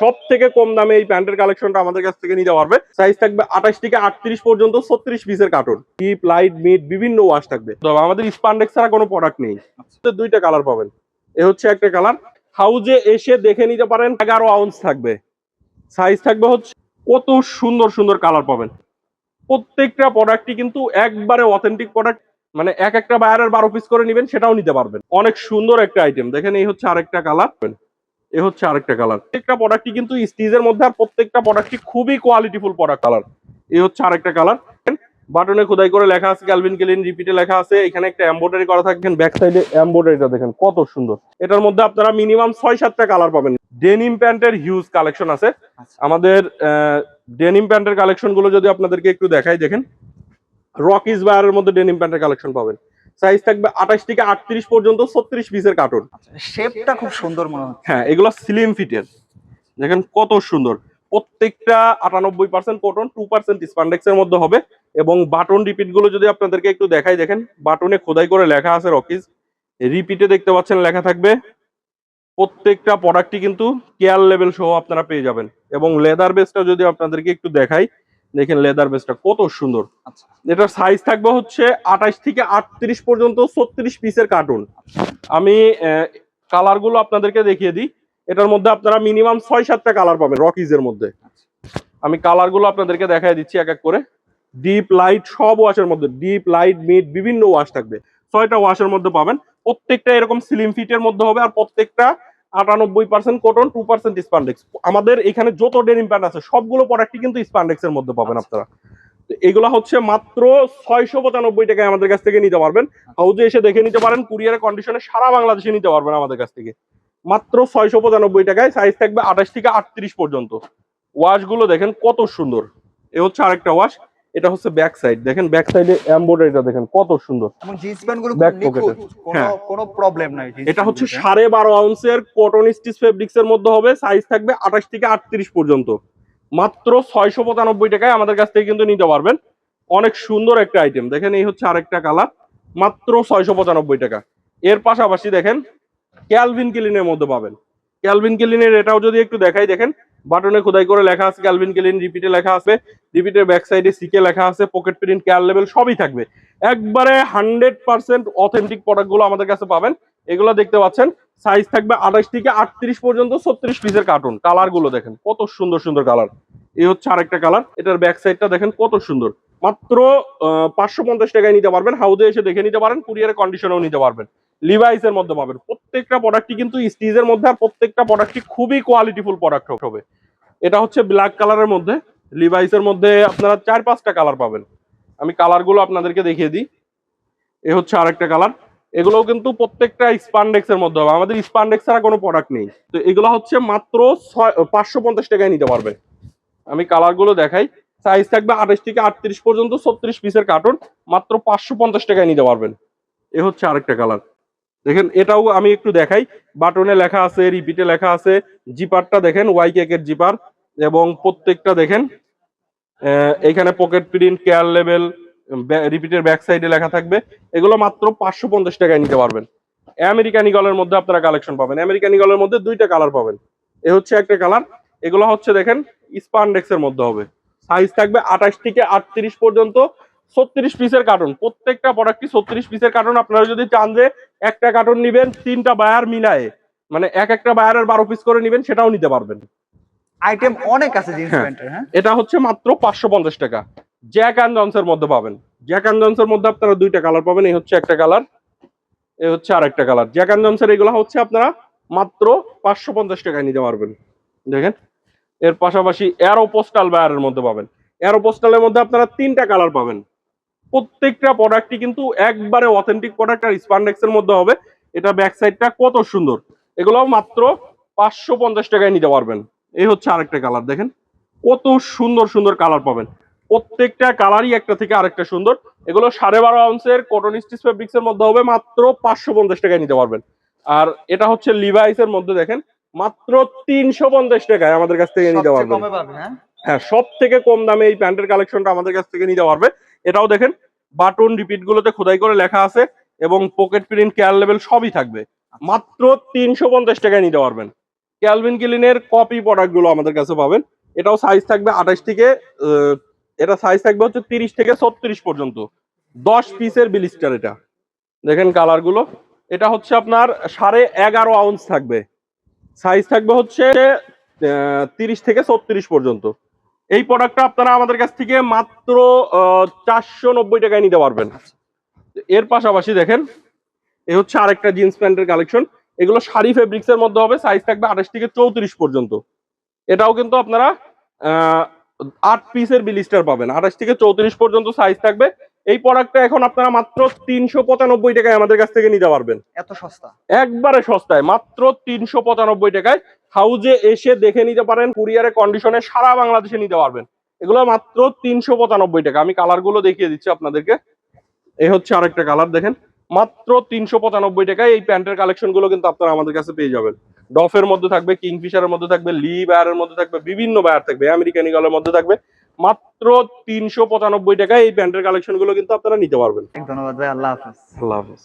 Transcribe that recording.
সব থেকে কম দামে এই প্যান্টের কালেকশনটা আমাদের কাছ থেকে নিতে পারবে। সাইজ থাকবে আঠাশ থেকে আটত্রিশ পর্যন্ত ছত্রিশ পিসের কার্টুন ডিপ লাইট মিড বিভিন্ন ওয়াশ থাকবে। তবে আমাদের স্পান্ডেক্স ছাড়া কোনো প্রোডাক্ট নেই। দুইটা কালার পাবেন। এ হচ্ছে একটা কালার হাউজে এসে দেখে নিতে পারেন, এগারো আউন্স থাকবে। সাইজ থাকবে হচ্ছে কত সুন্দর সুন্দর কালার পাবেন। প্রত্যেকটা প্রোডাক্টই কিন্তু একবারে অথেন্টিক প্রোডাক্ট মানে এক একটা বায়ারের বারো পিস করে নেবেন, সেটাও নিতে পারবেন। অনেক সুন্দর একটা আইটেম দেখেন এই হচ্ছে আরেকটা কালার এ হচ্ছে আরেকটা কালার প্রত্যেকটা প্রোডাক্টই কিন্তু স্টিজের মধ্যে আর প্রত্যেকটা প্রোডাক্টই খুবই কোয়ালিটিফুল প্রোডাক্ট কালার এ হচ্ছে আরেকটা কালার বাটনে খোদাই করে লেখা আছে ক্যালভিন কেলিন রিপিটে লেখা আছে। এখানে একটা এমব্রয়ডারি করা থাকবেন ব্যাক সাইডে এমব্রয়ডারিটা দেখেন কত সুন্দর। এটার মধ্যে আপনারা মিনিমাম ছয় সাতটা কালার পাবেন। ডেনিম প্যান্টের হিউজ কালেকশন আছে। আমাদের ডেনিম প্যান্টের কালেকশনগুলো যদি আপনাদেরকে একটু দেখাই দেখেন। রকিজ বায়ারের মধ্যে ডেনিম প্যান্টের কালেকশন পাবেন। সাইজ থাকবে আঠাশ থেকে আটত্রিশ পর্যন্ত ছত্রিশ পিসের কার্টুন শেপটা খুব সুন্দর মনে হচ্ছে। হ্যাঁ এগুলো স্লিম ফিটের দেখেন কত সুন্দর। প্রত্যেকটা আটানব্বই percent cotton two percent spandex এর মধ্যে হবে এবং বাটন রিপিটগুলো যদি আপনাদেরকে একটু দেখাই দেখেন বাটনে খোদাই করে লেখা আছে রকিজ রিপিটে দেখতে পাচ্ছেন লেখা থাকবে প্রত্যেকটা প্রোডাক্টই কিন্তু কেয়ার লেভেল সহ আপনারা পেয়ে যাবেন। এবং লেদার বেসটা যদি আপনাদেরকে একটু দেখাই দেখেন লেদার বেসটা কত সুন্দর। আচ্ছা। এটার সাইজ থাকবে হচ্ছে আঠাশ থেকে আটত্রিশ পর্যন্ত ছত্রিশ পিসের কার্টুন আমি কালারগুলো আপনাদেরকে দেখিয়ে দিই। এটার মধ্যে আপনারা মিনিমাম ছয় সাতটা কালার পাবেন রকিজের মধ্যে। আমি কালারগুলো আপনাদেরকে দেখাই দিচ্ছি এক এক করে। ডিপ লাইট সব ওয়াশের মধ্যে। ডিপ লাইট মিড বিভিন্ন ওয়াশ থাকবে। ছয়টা ওয়াশের মধ্যে পাবেন। প্রত্যেকটা এরকম স্লিম ফিটের মধ্যে হবে আর প্রত্যেকটা আটানব্বই percent cotton two percent spandex আমাদের এখানে যত ডেনিম প্যান্ট আছে সবগুলো প্রোডাক্টই কিন্তু স্পান্ডেক্স এর মধ্যে পাবেন আপনারা। তো এগুলো হচ্ছে মাত্র ছয়শো পঁচানব্বই টাকায় আমাদের কাছ থেকে নিতে পারবেন। হাউজে এসে দেখে নিতে পারেন কুরিয়ারের কন্ডিশনে সারা বাংলাদেশে নিতে পারবেন আমাদের কাছ থেকে। মাত্র ছয়শো পঁচানব্বই টাকায় সাইজ থাকবে আঠাশ থেকে আটত্রিশ পর্যন্ত। ওয়াশগুলো দেখেন কত সুন্দর। এ হচ্ছে আরেকটা ওয়াশ এটা হচ্ছে ব্যাক সাইড দেখেন ব্যাক সাইডে এমব্রয়ডারিটা দেখেন কত সুন্দর। এবং জিন্স প্যান্টগুলো Back খুব নিখুঁত কোনো হ্যাঁ। কোনো প্রবলেম নাই এটা হচ্ছে pant-এ। সাড়ে বারো আউন্সের কটন স্টিচ ফেব্রিক্স এর মধ্যে হবে সাইজ থাকবে আঠাশ থেকে আটত্রিশ পর্যন্ত। মাত্র ছয়শো পঁচানব্বই টাকায় আমাদের কাছ থেকে কিন্তু নিতে পারবেন। অনেক সুন্দর একটা আইটেম দেখেন এই হচ্ছে আরেকটা কালার মাত্র ছয়শো পঁচানব্বই টাকা। এর পাশাপাশি দেখেন ক্যালভিন কিলিনের মধ্যে পাবেন। ক্যালভিন কিলিনের এটাও যদি একটু দেখাই, দেখেন, বাটনে খোদাই করে লেখা আছে ক্যালভিন কিলিন রিপিটে লেখা আছে রিপিটের ব্যাক সাইডে সিকে লেখা আছে পকেট প্রিন্ট কেয়ার লেভেল সবই থাকবে। একবারে হান্ড্রেড পার্সেন্ট অথেন্টিক প্রোডাক্টগুলো আমাদের কাছে পাবেন। এগুলো দেখতে পাচ্ছেন সাইজ থাকবে আঠাশ থেকে আটত্রিশ পর্যন্ত ছত্রিশ পিসের কার্টুন কালারগুলো দেখেন, কত সুন্দর সুন্দর কালার এই হচ্ছে আরেকটা কালার এটার ব্যাক সাইডটা দেখেন, কত সুন্দর। মাত্র পাঁচশো পঞ্চাশ টাকায় নিতে পারবেন হাউজে এসে দেখে নিতে পারেন কুরিয়ারের কন্ডিশনেও নিতে পারবেন। লিভাইস এর মধ্যে পাবেন। প্রত্যেকটা প্রোডাক্টই কিন্তু স্টিজের মধ্যে আর প্রত্যেকটা প্রোডাক্টই খুবই কোয়ালিটিফুল প্রোডাক্ট হবে। এটা হচ্ছে ব্ল্যাক কালারের মধ্যে। লিভাইসের মধ্যে আপনারা চার পাঁচটা কালার পাবেন। আমি কালারগুলো আপনাদেরকে দেখিয়ে দিই। এ হচ্ছে আরেকটা কালার এগুলোও কিন্তু প্রত্যেকটা স্পান্ডেক্স এর মধ্যে হবে। আমাদের স্পান্ডেক্স ছাড়া কোনো প্রোডাক্ট নেই। তো এগুলো হচ্ছে মাত্র ছয়, পাঁচশো পঞ্চাশ টাকায় নিতে পারবে। আমি কালারগুলো দেখাই। সাইজ থাকবে আঠাশ থেকে আটত্রিশ পর্যন্ত ছত্রিশ পিসের কার্টুন মাত্র পাঁচশো পঞ্চাশ টাকায় নিতে পারবেন। এ হচ্ছে আরেকটা কালার দেখেন, এটাও আমি একটু দেখাই। বাটনে লেখা আছে রিপিটে লেখা আছে। জিপারটা দেখেন ওয়াই কেকের জিপার এবং প্রত্যেকটা দেখেন এখানে পকেট প্রিন্ট কেয়ার লেভেল রিপিটের ব্যাক সাইডে লেখা থাকবে। এগুলো মাত্র পাঁচশো পঞ্চাশ টাকায় নিতে পারবেন। আমেরিকান ইগলের মধ্যে আপনারা কালেকশন পাবেন। আমেরিকান ইগলের মধ্যে দুইটা কালার পাবেন। এ হচ্ছে একটা কালার এগুলো হচ্ছে দেখেন স্পান্ডেক্স এর মধ্যে হবে। সাইজ থাকবে আঠাশ থেকে আটত্রিশ পর্যন্ত। ছত্রিশ পিসের কার্টুন প্রত্যেকটা প্রোডাক্টই ছত্রিশ পিসের কার্টুন আপনারা যদি চান যে একটা কার্টুন নিবেন তিনটা বায়ার মিলায়ে মানে এক একটা বায়ারের বারো পিস করে নিবেন সেটাও নিতে পারবেন। আইটেম অনেক আছে জিন্স হ্যাঁ। প্যান্টের হ্যাঁ? এটা হচ্ছে মাত্র পাঁচশো পঞ্চাশ টাকা। জ্যাক অ্যান্ড জন্সের মধ্যে পাবেন। জ্যাক অ্যান্ড জন্সের মধ্যে আপনারা দুইটা কালার পাবেন। এই হচ্ছে একটা কালার এই হচ্ছে আরেকটা কালার জ্যাক অ্যান্ড জন্সের এগুলো হচ্ছে আপনারা মাত্র পাঁচশো পঞ্চাশ টাকায় নিতে পারবেন। দেখেন? এর পাশাপাশি এরো পোস্টাল বায়ারের মধ্যে পাবেন। এরো পোস্টালের মধ্যে আপনারা তিনটা কালার পাবেন। প্রত্যেকটা প্রোডাক্টই কিন্তু একবারে অথেন্টিক প্রোডাক্ট আর স্পান্ডেক্স এর মধ্যে হবে। এটা ব্যাক সাইডটা কত সুন্দর। এগুলো মাত্র পাঁচশো পঞ্চাশ টাকায় নিতে পারবেন। এই হচ্ছে আরেকটা কালার দেখেন। কত সুন্দর সুন্দর কালার পাবেন। প্রত্যেকটা কালারই একটা থেকে আরেকটা সুন্দর। এগুলো সাড়ে বারো আউন্সের কটন স্টিচ ফেব্রিক্স এর মধ্যে হবে মাত্র পাঁচশো পঞ্চাশ টাকায় নিতে পারবেন। আর এটা হচ্ছে লিভাইস এর মধ্যে দেখেন। মাত্র তিনশো পঞ্চাশ টাকায় আমাদের কাছ থেকে নিতে পারবেন। হ্যাঁ সব থেকে কম দামে এই প্যান্টের কালেকশনটা আমাদের কাছ থেকে নিতে পারবে। এটাও দেখেন, বাটন রিপিট গুলোতে খোদাই করে লেখা আছে এবং পকেট প্রিন্ট, কেয়ার লেভেল সবই থাকবে। মাত্র তিনশো পঞ্চাশ টাকায় নিতে পারবেন। ক্যালভিন কিলিনের কপি প্রোডাক্টগুলো আমাদের কাছে পাবেন। এটাও সাইজ থাকবে আঠাশ থেকে এটা সাইজ থাকবে হচ্ছে তিরিশ থেকে ছত্রিশ পর্যন্ত। দশ পিসের বিলিস্টার এটা। দেখেন কালারগুলো এটা হচ্ছে আপনার সাড়ে এগারো আউন্স থাকবে। সাইজ থাকবে হচ্ছে তিরিশ থেকে ছত্রিশ পর্যন্ত। এই প্রোডাক্টটা আপনারা আমাদের কাছ থেকে মাত্র চারশো নব্বই টাকায় নিতে পারবেন। এর পাশাপাশি দেখেন, এ হচ্ছে আরেকটা জিন্স প্যান্টের কালেকশন এগুলো শাড়ি ফেব্রিক্স এর মধ্যে হবে সাইজ থাকবে আঠাশ থেকে চৌত্রিশ পর্যন্ত। এটাও কিন্তু আপনারা আট পিসের বিলিস্টার পাবেন। আঠাশ থেকে চৌত্রিশ পর্যন্ত সাইজ থাকবে। এই প্রোডাক্টটা এখন আপনারা মাত্র তিনশো পঁচানব্বই টাকায় আমাদের কাছ থেকে নিতে পারবেন। এত সস্তা? একবারে সস্তায় মাত্র তিনশো পঁচানব্বই টাকায়। হাউজে এসে দেখে নিতে পারেন কুরিয়ারে কন্ডিশনে সারা বাংলাদেশে নিতে পারবেন। এগুলো মাত্র তিনশো পঁচানব্বই টাকা। আমি কালারগুলো দেখিয়ে দিচ্ছি আপনাদেরকে। এই হচ্ছে আরেকটা কালার দেখেন। মাত্র তিনশো পঁচানব্বই টাকায় এই প্যান্টের কালেকশনগুলো কিন্তু আপনারা আমাদের কাছে পেয়ে যাবেন। ডফের মধ্যে থাকবে কিংফিশারের মধ্যে থাকবে লি বায়ারের মধ্যে থাকবে বিভিন্ন বায়ার থাকবে। আমেরিকান ইগলের মধ্যে থাকবে। মাত্র তিনশো পঁচানব্বই টাকায় এই প্যান্টের কালেকশনগুলো কিন্তু আপনারা নিতে পারবেন। ধন্যবাদ ভাই আল্লাহ হাফেজ। আল্লাহ হাফিজ।